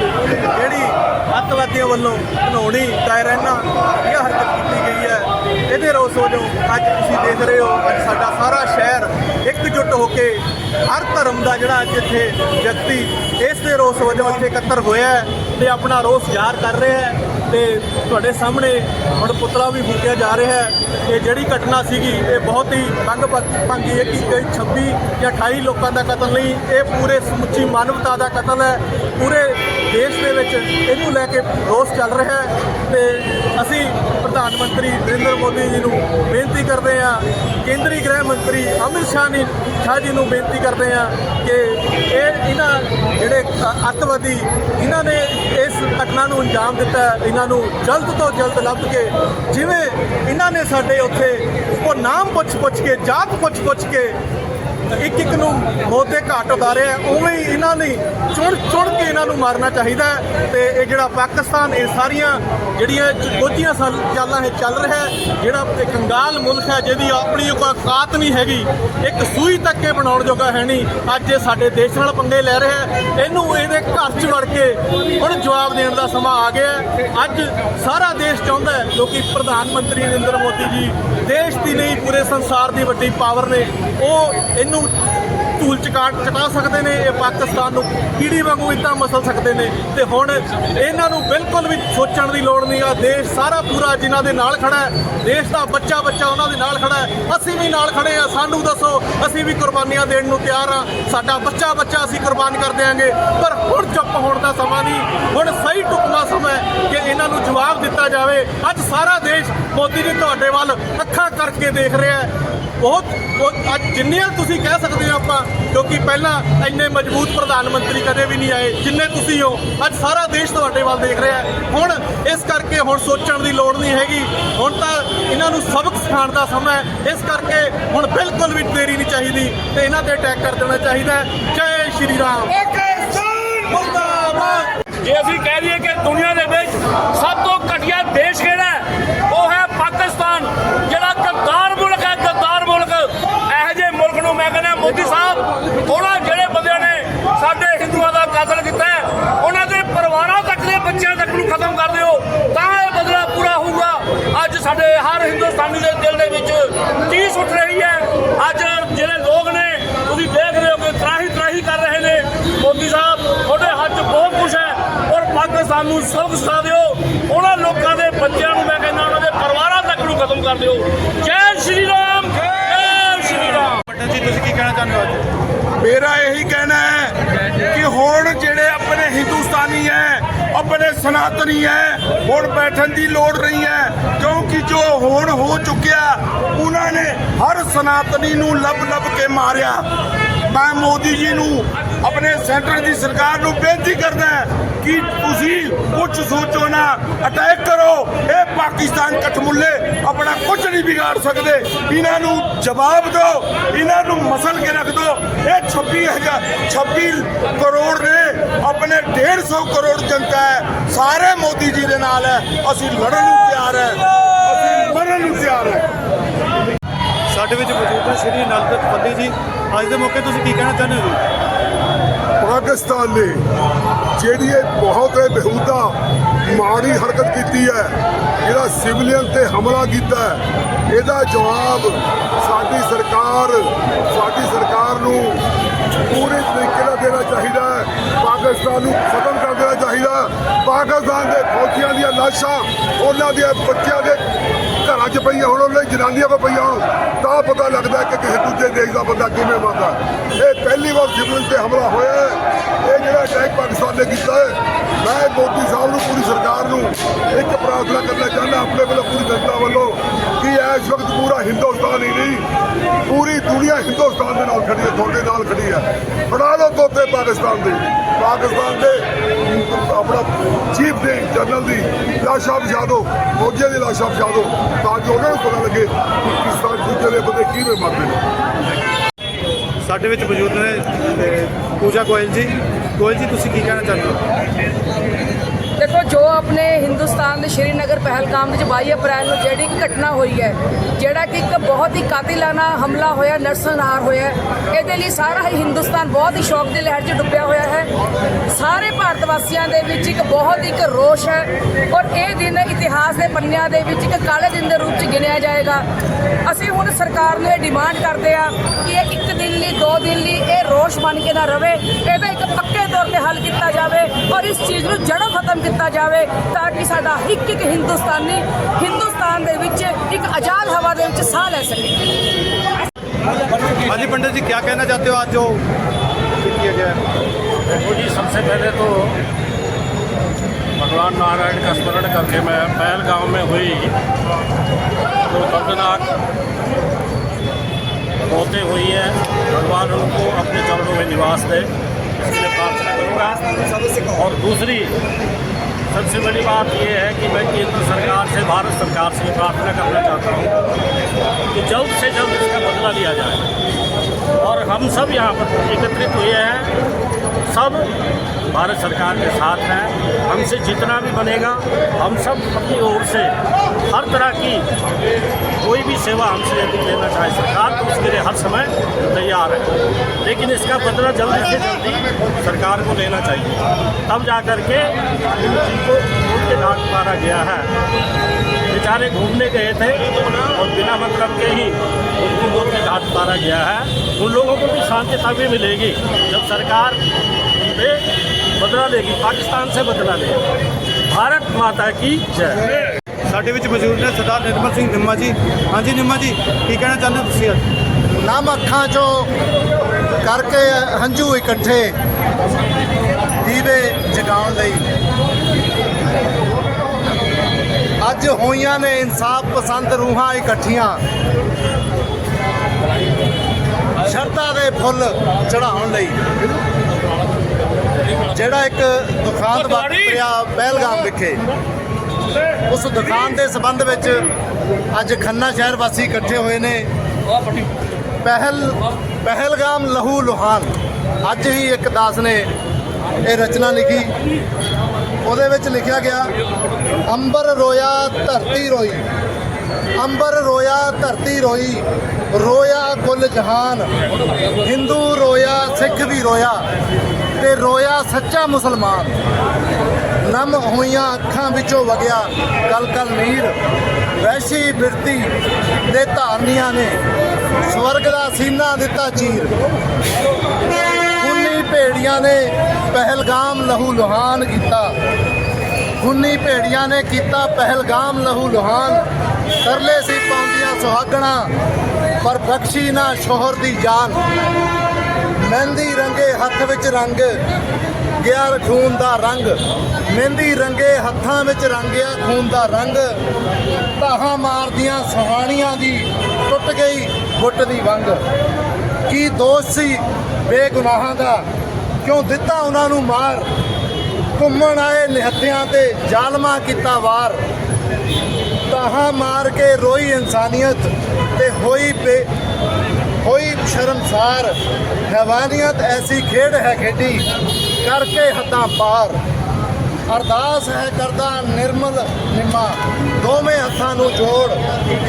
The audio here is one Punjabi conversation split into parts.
ਜਿਹੜੀ ਅੱਤਵਾਦੀਆਂ ਵੱਲੋਂ ਘਨੌਣੀ ਟਾਇਰਾਨਾ ਇਹ ਹਰਕਤ ਕੀਤੀ ਗਈ ਹੈ। ਇਹਦੇ ਰੋਸ ਵਜੋਂ ਅੱਜ ਤੁਸੀਂ ਦੇਖ ਰਹੇ ਹੋ, ਅੱਜ ਸਾਡਾ ਸਾਰਾ ਸ਼ਹਿਰ ਇੱਕ ਜੁੱਟ ਹੋ ਕੇ ਹਰ ਧਰਮ ਦਾ ਜਿਹੜਾ ਅੱਜ ਇੱਥੇ ਵਿਅਕਤੀ ਇਸ ਦੇ ਰੋਸ ਵਜੋਂ ਇੱਥੇ ਇਕੱਤਰ ਹੋਇਆ ਤੇ ਆਪਣਾ ਰੋਸ ਜ਼ਾਹਰ ਕਰ ਰਿਹਾ ਹੈ। ਤੇ ਤੁਹਾਡੇ ਸਾਹਮਣੇ ਹੁਣ ਪੁਤਲਾ ਵੀ ਫੂਕਿਆ ਜਾ ਰਿਹਾ ਹੈ। ਇਹ ਜਿਹੜੀ ਘਟਨਾ ਸੀਗੀ, ਇਹ ਬਹੁਤ ਹੀ ਤੰਗ ਭੰਗੀ ਹੈ ਕਿ ਕੋਈ 26 ਜਾਂ 28 ਲੋਕਾਂ ਦਾ ਕਤਲ ਨਹੀਂ, ਇਹ ਪੂਰੇ ਸਮੁੱਚੀ ਮਾਨਵਤਾ ਦਾ ਕਤਲ ਹੈ। ਪੂਰੇ ਦੇਸ਼ ਦੇ ਵਿੱਚ ਇਹਨੂੰ ਲੈ ਕੇ ਰੋਸ ਚੱਲ ਰਿਹਾ ਹੈ ਤੇ ਅਸੀਂ ਪ੍ਰਧਾਨ ਮੰਤਰੀ ਨਰਿੰਦਰ ਮੋਦੀ ਜੀ ਨੂੰ ਬੇਨਤੀ ਕਰਦੇ ਹਾਂ, ਕੇਂਦਰੀ ਗ੍ਰਹਿ ਮੰਤਰੀ ਅਮਿਤ ਸ਼ਾਹ ਜੀ ਸ਼ਾਹ ਜੀ ਨੂੰ ਬੇਨਤੀ ਕਰਦੇ ਹਾਂ ਕਿ ਇਹ ਇਹਨਾਂ ਜਿਹੜੇ ਅੱਤਵਾਦੀ, ਇਹਨਾਂ ਨੇ ਇਸ ਘਟਨਾ ਨੂੰ ਅੰਜਾਮ ਦਿੱਤਾ ਇਹਨਾਂ ਨੂੰ ਜਲਦ ਤੋਂ ਜਲਦ ਲੱਭ ਕੇ ਜਿਵੇਂ ਇਹਨਾਂ ਨੇ ਸਾਡੇ ਉੱਥੇ ਉਹ ਨਾਮ ਪੁੱਛ ਪੁੱਛ ਕੇ, ਜਾਤ ਪੁੱਛ ਪੁੱਛ ਕੇ ਇੱਕ ਇੱਕ ਨੂੰ ਮੌਤ ਦੇ ਘਾਟ ਉਤਾਰਿਆ ਉਵੇਂ ਹੀ ਇਹਨਾਂ ਨੇ ਚੁਣ ਚੁਣ ਕੇ ਇਹਨਾਂ ਨੂੰ ਮਾਰਨਾ ਚਾਹੀਦਾ ਹੈ ਤੇ ਇਹ ਜਿਹੜਾ ਪਾਕਿਸਤਾਨ, ਇਹ ਸਾਰੀਆਂ ਜਿਹੜੀਆਂ ਗੋਝੀਆਂ ਸਾਲ ਚਾਲਾਂ ਇਹ ਚੱਲ ਰਿਹਾ ਜਿਹੜਾ ਇਹ ਕੰਗਾਲ ਮੁਲਕ ਹੈ ਜਿਹਦੀ ਆਪਣੀ ਕੋਈ ਔਕਾਤ ਨਹੀਂ ਹੈਗੀ, ਇੱਕ ਸੂਈ ਤੱਕ ਇਹ ਬਣਾਉਣ ਜੋਗਾ ਹੈ ਨਹੀਂ, ਅੱਜ ਇਹ ਸਾਡੇ ਦੇਸ਼ ਨਾਲ ਪੰਗੇ ਲੈ ਰਿਹਾ ਇਹਨੂੰ ਇਹਦੇ ਘਰ 'ਚ ਵੜ ਕੇ ਹੁਣ ਜਵਾਬ ਦੇਣ ਦਾ ਸਮਾਂ ਆ ਗਿਆ ਅੱਜ ਸਾਰਾ ਦੇਸ਼ ਚਾਹੁੰਦਾ ਹੈ ਕਿਉਂਕਿ ਪ੍ਰਧਾਨ ਮੰਤਰੀ ਨਰਿੰਦਰ ਮੋਦੀ ਜੀ, ਦੇਸ਼ ਦੀ ਨਹੀਂ, ਪੂਰੇ ਸੰਸਾਰ ਦੀ ਵੱਡੀ ਪਾਵਰ ਨੇ, ਉਹ ਇਹਨੂੰ ਧੂਲ ਚਕਾਟ ਚਟਾ ਸਕਦੇ ਨੇ, ਇਹ ਪਾਕਿਸਤਾਨ ਨੂੰ ਕੀੜੀ ਵਾਂਗੂ ਇੱਦਾਂ ਮਸਲ ਸਕਦੇ ਨੇ। ਤੇ ਹੁਣ ਇਹਨਾਂ ਨੂੰ ਬਿਲਕੁਲ ਵੀ ਸੋਚਣ ਦੀ ਲੋੜ ਨਹੀਂ ਆ। ਦੇਸ਼ ਸਾਰਾ ਪੂਰਾ ਜਿਨ੍ਹਾਂ ਦੇ ਨਾਲ ਖੜਾ ਹੈ, ਦੇਸ਼ ਦਾ ਬੱਚਾ ਬੱਚਾ ਉਹਨਾਂ ਦੇ ਨਾਲ ਖੜਾ ਹੈ। ਅਸੀਂ ਵੀ ਨਾਲ ਖੜੇ ਆ ਸਾਨੂੰ ਦੱਸੋ, ਅਸੀਂ ਵੀ ਕੁਰਬਾਨੀਆਂ ਦੇਣ ਨੂੰ ਤਿਆਰ ਆ ਸਾਡਾ ਬੱਚਾ ਬੱਚਾ ਅਸੀਂ ਕੁਰਬਾਨ ਕਰ ਦਿਆਂਗੇ। ਪਰ ਹੁਣ ਚੁੱਪ ਹੋਣ ਦਾ ਸਮਾਂ ਨਹੀਂ। ਹੁਣ ਸਹੀ ਟੁਕਮਾ ਸਮਾਂ ਕਿ ਇਹਨਾਂ ਨੂੰ ਜਵਾਬ ਦਿੱਤਾ ਜਾਵੇ। ਅੱਜ ਸਾਰਾ ਦੇਸ਼ ਮੋਦੀ ਜੀ ਤੁਹਾਡੇ ਵੱਲ ਅੱਖਾਂ ਕਰਕੇ ਦੇਖ ਰਿਹਾ ਹੈ। ਬਹੁਤ ਅੱਜ ਜਿੰਨੀਆਂ ਤੁਸੀਂ ਕਹਿ ਸਕਦੇ ਹੋ ਆਪਾਂ ਕਿਉਂਕਿ ਪਹਿਲਾਂ ਇੰਨੇ ਮਜ਼ਬੂਤ ਪ੍ਰਧਾਨ ਮੰਤਰੀ ਕਦੇ ਵੀ ਨਹੀਂ ਆਏ ਜਿੰਨੇ ਤੁਸੀਂ ਹੋ ਅੱਜ ਸਾਰਾ ਦੇਸ਼ ਤੁਹਾਡੇ ਵੱਲ ਦੇਖ ਰਿਹਾ ਹੈ। ਹੁਣ ਇਸ ਕਰਕੇ ਹੁਣ ਸੋਚਣ ਦੀ ਲੋੜ ਨਹੀਂ ਹੈਗੀ। ਹੁਣ ਤਾਂ ਇਹਨਾਂ ਨੂੰ ਸਬਕ ਸਿਖਾਉਣ ਦਾ ਸਮਾਂ ਹੈ। ਇਸ ਕਰਕੇ ਹੁਣ ਬਿਲਕੁਲ ਵੀ ਦੇਰੀ ਨਹੀਂ ਚਾਹੀਦੀ ਤੇ ਇਹਨਾਂ ਤੇ ਅਟੈਕ ਕਰ ਦੇਣਾ ਚਾਹੀਦਾ ਜੈ ਸ਼੍ਰੀ ਰਾਮ। ਜੇ ਅਸੀਂ ਕਹਿ ਦਈਏ ਕਿ ਦੁਨੀਆ ਦੇ ਵਿੱਚ ਸਭ ਤੋਂ ਘਟੀਆ ਦੇਸ਼ ਕਿਹੜਾ ਹੈ? ਮੋਦੀ ਸਾਹਿਬ ਥੋੜਾ ਜਿਹੜੇ ਬੰਦਿਆਂ ਨੇ ਸਾਡੇ ਹਿੰਦੂਆਂ ਦਾ ਕਤਲ ਕੀਤਾ ਉਹਨਾਂ ਦੇ ਪਰਿਵਾਰਾਂ ਤੱਕ ਦੇ ਬੱਚਿਆਂ ਤੱਕ ਨੂੰ ਖਤਮ ਕਰ ਦਿਓ, ਤਾਂ ਇਹ ਬਦਲਾ ਪੂਰਾ ਹੋਊਗਾ। ਅੱਜ ਸਾਡੇ ਹਰ ਹਿੰਦੁਸਤਾਨੀ ਦੇ ਦਿਲ ਦੇ ਵਿੱਚ ਚੀਜ਼ ਉੱਠ ਰਹੀ ਹੈ। ਅੱਜ ਜਿਹੜੇ ਲੋਕ ਨੇ, ਤੁਸੀਂ ਦੇਖ ਰਹੇ ਹੋ ਕਿ ਤਰਾਹੀ ਤਰਾਹੀ ਕਰ ਰਹੇ ਨੇ। ਮੋਦੀ ਸਾਹਿਬ, ਤੁਹਾਡੇ ਹੱਥ 'ਚ ਬਹੁਤ ਕੁਝ ਹੈ ਔਰ ਪਾਕਿਸਤਾਨ ਨੂੰ ਸਬਕ ਸਿਖਾ ਦਿਓ। ਉਹਨਾਂ ਲੋਕਾਂ ਦੇ ਬੱਚਿਆਂ ਨੂੰ ਮੈਂ ਕਹਿੰਦਾ, ਉਹਨਾਂ ਦੇ ਪਰਿਵਾਰਾਂ ਤੱਕ ਨੂੰ ਖਤਮ ਕਰ ਦਿਓ। ਜੈ ਸ਼੍ਰੀ ਰਾਮ! ਕਹਿਣਾ ਚਾਹੁੰਦੇ ਹੋ ਮੇਰਾ ਇਹੀ ਕਹਿਣਾ ਹੈ ਕਿ ਹੁਣ ਜਿਹੜੇ ਆਪਣੇ ਹਿੰਦੁਸਤਾਨੀ ਹੈ, ਆਪਣੇ ਸਨਾਤਨੀ ਹੈ, ਹੁਣ ਬੈਠਣ ਦੀ ਲੋੜ ਨਹੀਂ ਹੈ, ਕਿਉਂਕਿ ਜੋ ਹੁਣ ਹੋ ਚੁੱਕਿਆ, ਉਹਨਾਂ ਨੇ ਹਰ ਸਨਾਤਨੀ ਨੂੰ ਲੱਭ ਲੱਭ ਕੇ ਮਾਰਿਆ। ਮੈਂ ਮੋਦੀ ਜੀ ਨੂੰ ਆਪਣੇ ਸੈਂਟਰ ਦੀ ਸਰਕਾਰ ਨੂੰ ਬੇਨਤੀ ਕਰਦਾ ਕਿ ਤੁਸੀਂ ਕੁਝ ਸੋਚੋ ਨਾ ਅਟੈਕ ਕਰੋ। ਇਹ ਪਾਕਿਸਤਾਨ ਕਠਮੁੱਲੇ ਆਪਣਾ ਕੁਝ ਨਹੀਂ ਵਿਗਾੜ ਸਕਦੇ। ਇਹਨਾਂ ਨੂੰ ਜਵਾਬ ਦਿਓ, ਇਹਨਾਂ ਨੂੰ ਮਸਲ ਕੇ ਰੱਖ ਦਿਓ। ਇਹ 26 ਹਜ਼ਾਰ 26 ਕਰੋੜ ਨੇ ਆਪਣੇ 150 ਕਰੋੜ ਜਨਤਾ ਹੈ। ਸਾਰੇ ਮੋਦੀ ਜੀ ਦੇ ਨਾਲ ਹੈ। ਅਸੀਂ ਲੜਨ ਨੂੰ ਤਿਆਰ ਹੈ। ਅਸੀਂ ਮਰਨ ਨੂੰ ਤਿਆਰ ਹੈ। ਸਾਡੇ ਵਿੱਚ ਮੌਜੂਦ ਹੈ ਸ਼੍ਰੀ ਨਲਦਤ ਫੱਲੀ ਜੀ। ਅੱਜ ਦੇ ਮੌਕੇ ਤੁਸੀਂ ਕੀ ਕਹਿਣਾ ਚਾਹੁੰਦੇ ਹੋ ਜੀ? ਪਾਕਿਸਤਾਨ ਨੇ ਜਿਹੜੀ ਇਹ ਬਹੁਤ ਹੀ ਬੇਹੂਦਾ ਮਾੜੀ ਹਰਕਤ ਕੀਤੀ ਹੈ, ਜਿਹੜਾ ਸਿਵਲੀਅਨ ਤੇ ਹਮਲਾ ਕੀਤਾ ਹੈ, ਇਹਦਾ ਜਵਾਬ ਸਾਡੀ ਸਰਕਾਰ ਸਾਡੀ ਸਰਕਾਰ ਨੂੰ ਪੂਰੇ ਤਰੀਕੇ ਨਾਲ ਦੇਣਾ ਚਾਹੀਦਾ ਹੈ, ਪਾਕਿਸਤਾਨ ਨੂੰ ਖਤਮ ਕਰ ਦੇਣਾ ਚਾਹੀਦਾ ਪਾਕਿਸਤਾਨ ਦੇ ਫੌਜੀਆਂ ਦੀਆਂ ਲਾਸ਼ਾਂ, ਉਹਨਾਂ ਦੇ ਬੱਚਿਆਂ ਦੇ ਘਰਾਂ 'ਚ ਪਈਆਂ ਹੁਣ ਉਹਨਾਂ ਦੀ ਜਨਾਨੀਆਂ ਕੋਲ ਪਈਆਂ ਹੋਣ ਤਾਂ ਪਤਾ ਲੱਗਦਾ ਕਿ ਕਿਸੇ ਦੂਜੇ ਦੇਸ਼ ਦਾ ਬੰਦਾ ਕਿਵੇਂ ਮਰਦਾ ਇਹ ਪਹਿਲੀ ਸਿਵਲ ਤੇ ਹਮਲਾ ਹੋਇਆ ਹੈ। ਇਹ ਜਿਹੜਾ ਅਟੈਕ ਪਾਕਿਸਤਾਨ ਨੇ ਕੀਤਾ ਹੈ, ਮੈਂ ਮੋਦੀ ਸਾਹਿਬ ਨੂੰ, ਪੂਰੀ ਸਰਕਾਰ ਨੂੰ ਇੱਕ ਪ੍ਰਾਰਥਨਾ ਕਰਨਾ ਚਾਹੁੰਦਾ, ਆਪਣੇ ਵੱਲੋਂ ਪੂਰੀ ਜਨਤਾ ਵੱਲੋਂ ਕਿ ਇਸ ਵਕਤ ਪੂਰਾ ਹਿੰਦੁਸਤਾਨ ਹੀ ਨਹੀਂ, ਪੂਰੀ ਦੁਨੀਆ ਹਿੰਦੁਸਤਾਨ ਦੇ ਨਾਲ ਖੜੀ ਹੈ, ਤੁਹਾਡੇ ਨਾਲ ਖੜੀ ਹੈ। ਫੜਾ ਲਓ ਤੋਤੇ ਪਾਕਿਸਤਾਨ ਦੇ। ਪਾਕਿਸਤਾਨ ਦੇ ਆਪਣਾ ਚੀਫ ਦੇ ਜਨਰਲ ਦੀ ਲਾਸ਼ਾਂ ਵਿਛਾ ਦਿਓ, ਫੌਜੀਆਂ ਦੀ ਲਾਸ਼ਾਂ ਵਿਛਾ ਦਿਓ, ਤਾਂ ਕਿ ਉਹਨਾਂ ਨੂੰ ਪਤਾ ਲੱਗੇ ਕਿ ਕਿਸ ਤਰ੍ਹਾਂ ਦੂਜੇ ਦੇ ਬੰਦੇ ਕਿਵੇਂ ਮਰਦੇ ਨੇ। ਸਾਡੇ ਵਿੱਚ ਮੌਜੂਦ ਨੇ ਪੂਜਾ ਗੋਇਲ ਜੀ। ਗੋਇਲ ਜੀ ਤੁਸੀਂ ਕੀ ਕਹਿਣਾ ਚਾਹੁੰਦੇ ਹੋ? ਪਾਕਿਸਤਾਨ ਦੇ ਸ਼੍ਰੀਨਗਰ ਪਹਿਲਗਾਮ ਵਿੱਚ 22 ਅਪ੍ਰੈਲ ਨੂੰ ਜਿਹੜੀ ਇੱਕ ਘਟਨਾ ਹੋਈ ਹੈ, ਜਿਹੜਾ ਕਿ ਇੱਕ ਬਹੁਤ ਹੀ ਕਾਤਿਲਾਨਾ ਹਮਲਾ ਹੋਇਆ, ਨਰਸਨਹਾਰ ਹੋਇਆ ਇਹਦੇ ਲਈ ਸਾਰਾ ਹੀ ਹਿੰਦੁਸਤਾਨ ਬਹੁਤ ਹੀ ਸ਼ੌਕ ਦੀ ਲਹਿਰ 'ਚ ਡੁੱਬਿਆ ਹੋਇਆ ਹੈ। ਸਾਰੇ ਭਾਰਤ ਵਾਸੀਆਂ ਦੇ ਵਿੱਚ ਇੱਕ ਬਹੁਤ ਇੱਕ ਰੋਸ਼ ਹੈ ਔਰ ਇਹ ਦਿਨ ਇਤਿਹਾਸ ਦੇ ਪੰਨਿਆਂ ਦੇ ਵਿੱਚ ਇੱਕ ਕਾਲੇ ਦਿਨ ਦੇ ਰੂਪ 'ਚ ਗਿਣਿਆ ਜਾਏਗਾ। ਅਸੀਂ ਹੁਣ ਸਰਕਾਰ ਨੂੰ ਇਹ ਡਿਮਾਂਡ ਕਰਦੇ ਆ ਕਿ ਇਹ ਇੱਕ ਦਿਨ ਲਈ, ਦੋ ਦਿਨ ਲਈ ਇਹ ਰੋਸ਼ ਬਣ ਕੇ ਨਾ ਰਵੇ। ਇਹਦਾ ਇੱਕ ਪੱਕੇ ਤੌਰ ਤੇ ਹੱਲ ਕੀਤਾ ਜਾਵੇ। ਔਰ ਇਸ ਚੀਜ਼ ਨੂੰ ਜੜੋਂ ਖਤਮ ਕੀਤਾ ਜਾਵੇ ਤਾਂ ਕਿ ਸਾਡਾ ਇੱਕ ਇੱਕ ਹਿੰਦੁਸਤਾਨੀ ਹਿੰਦੁਸਤਾਨ ਦੇ ਵਿੱਚ ਇੱਕ ਆਜ਼ਾਦ ਹਵਾ ਦੇ ਵਿੱਚ ਸਾਹ ਲੈ ਸਕੇ हाँ जी पंडित जी क्या कहना चाहते हो आज जो किया गया है देखो जी सबसे पहले तो भगवान नारायण का स्मरण करके मैं पहलगांव में हुई जो दर्दनाक मौतें हुई है भगवान उनको अपने चरणों में निवास दे प्रार्थना करूँगा और दूसरी, सबसे बड़ी बात यह है कि मैं केंद्र सरकार से, भारत सरकार से प्रार्थना करना चाहता हूँ कि जल्द से जल्द इसका बदला लिया जाए। और हम सब यहाँ पर एकत्रित हुए हैं सब भारत सरकार के साथ हैं। हमसे जितना भी बनेगा, हम सब अपनी ओर से हर तरह की कोई भी सेवा हमसे यदि लेना चाहे, सरकार तो उसके लिए हर समय तैयार है। लेकिन इसका बदला जल्दी से जल्दी सरकार को लेना चाहिए। तब जा कर के जिनको वोट के घाट मारा गया है। बेचारे घूमने गए थे और बिना मतलब के ही उनको वोट के घाट मारा गया है उन लोगों को भी शांति तभी मिलेगी जब सरकार उन पे बदला लेगी पाकिस्तान से बदला लेगी भारत माता की जय ਸਾਡੇ ਵਿੱਚ ਮੌਜੂਦ ਨੇ ਸਰਦਾਰ ਨਿਰਮਲ ਸਿੰਘ ਨਿੰਮਾ ਜੀ ਹਾਂਜੀ ਨਿੰਮਾ ਜੀ ਕੀ ਕਹਿਣਾ ਚਾਹੁੰਦੇ ਹੋ ਤੁਸੀਂ ਅੱਜ ਨਮ ਅੱਖਾਂ ਚੋਂ ਕਰਕੇ ਹੰਝੂ ਇਕੱਠੇ ਦੀਵੇ ਜਗਾਉਣ ਲਈ ਅੱਜ ਹੋਈਆਂ ਨੇ ਇਨਸਾਫ ਪਸੰਦ ਰੂਹਾਂ ਇਕੱਠੀਆਂ। ਸ਼ਰਧਾ ਦੇ ਫੁੱਲ ਚੜਾਉਣ ਲਈ। ਜਿਹੜਾ ਇੱਕ ਦੁਖਾਂਤ ਵਾਪਰਿਆ ਪਹਿਲਗਾਮ ਵਿਖੇ ਉਸ ਦੁਕਾਨ ਦੇ ਸੰਬੰਧ ਵਿੱਚ ਅੱਜ ਖੰਨਾ ਸ਼ਹਿਰ ਵਾਸੀ ਇਕੱਠੇ ਹੋਏ ਨੇ। ਪਹਿਲ ਪਹਿਲਗਾਮ ਲਹੂ ਲੁਹਾਨ ਅੱਜ ਹੀ ਇੱਕ ਦਾਸ ਨੇ ਇਹ ਰਚਨਾ ਲਿਖੀ। ਉਹਦੇ ਵਿੱਚ ਲਿਖਿਆ ਗਿਆ, ਅੰਬਰ ਰੋਇਆ ਧਰਤੀ ਰੋਈ। ਅੰਬਰ ਰੋਇਆ ਧਰਤੀ ਰੋਈ, ਰੋਇਆ ਕੁੱਲ ਜਹਾਨ। ਹਿੰਦੂ ਰੋਇਆ, ਸਿੱਖ ਵੀ ਰੋਇਆ, ਤੇ ਰੋਇਆ ਸੱਚਾ ਮੁਸਲਮਾਨ। ਨਮ ਹੋਈਆਂ ਅੱਖਾਂ ਵਿੱਚੋਂ ਵਗਿਆ ਕਲ ਕਲ ਨੀਰ। ਵੈਸ਼ੀ ਬਿਰਤੀ ਦੇ ਧਾਰਨੀਆਂ ਨੇ, ਸਵਰਗ ਦਾ ਸੀਨਾ ਦਿੱਤਾ ਚੀਰ। ਖੂਨੀ ਭੇੜੀਆਂ ਨੇ ਪਹਿਲਗਾਮ ਲਹੂ ਲੁਹਾਨ ਕੀਤਾ। ਖੂਨੀ ਭੇੜੀਆਂ ਨੇ ਕੀਤਾ ਪਹਿਲਗਾਮ ਲਹੂ ਲੁਹਾਨ। ਤਰਲੇ ਸੀ ਪਾਉਂਦੀਆਂ ਸੁਹਾਗਣਾ, ਪਰ ਬਖਸ਼ੀ ਨਾ ਸ਼ੋਹਰ ਦੀ ਜਾਨ। ਮਹਿੰਦੀ ਰੰਗੇ ਹੱਥ ਵਿੱਚ ਰੰਗ, ਗਿਆ ਖੂਨ ਦਾ ਰੰਗ। ਮਹਿੰਦੀ ਰੰਗੇ ਹੱਥਾਂ ਵਿੱਚ ਰੰਗਿਆ ਖੂਨ ਦਾ ਰੰਗ। ਤਾਹਾਂ ਮਾਰਦੀਆਂ ਸੁਹਾਣੀਆਂ ਦੀ ਟੁੱਟ ਗਈ ਗੁੱਟ ਦੀ ਵੰਗ। ਕੀ ਦੋਸ਼ ਸੀ ਬੇਗੁਨਾਹਾਂ ਦਾ? ਕਿਉਂ ਦਿੱਤਾ ਉਹਨਾਂ ਨੂੰ ਮਾਰ? ਘੁੰਮਣ ਆਏ ਨਿਹੱਤਿਆਂ ਤੇ, ਜ਼ਾਲਮਾ ਕੀਤਾ ਵਾਰ। ਤਾਹਾਂ ਮਾਰ ਕੇ ਰੋਈ ਇਨਸਾਨੀਅਤ ਤੇ ਹੋਈ ਬੇ, ਹੋਈ ਸ਼ਰਮਸਾਰ। ਹੈਵਾਨੀਅਤ ਐਸੀ ਖੇਡ ਹੈ ਖੇਡੀ, ਕਰਕੇ ਹੱਦਾਂ ਪਾਰ। ਅਰਦਾਸ ਹੈ ਕਰਦਾ ਨਿਰਮਲ ਨਿਮਾ, ਦੋਵੇਂ ਹੱਥਾਂ ਨੂੰ ਜੋੜ।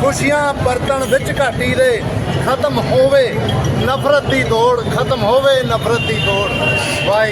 ਖੁਸ਼ੀਆਂ ਵਰਤਣ ਵਿੱਚ ਘਾਟੀ ਦੇ, ਖਤਮ ਹੋਵੇ ਨਫ਼ਰਤ ਦੀ ਦੌੜ, ਖਤਮ ਹੋਵੇ ਨਫ਼ਰਤ ਦੀ ਦੌੜ। Bye.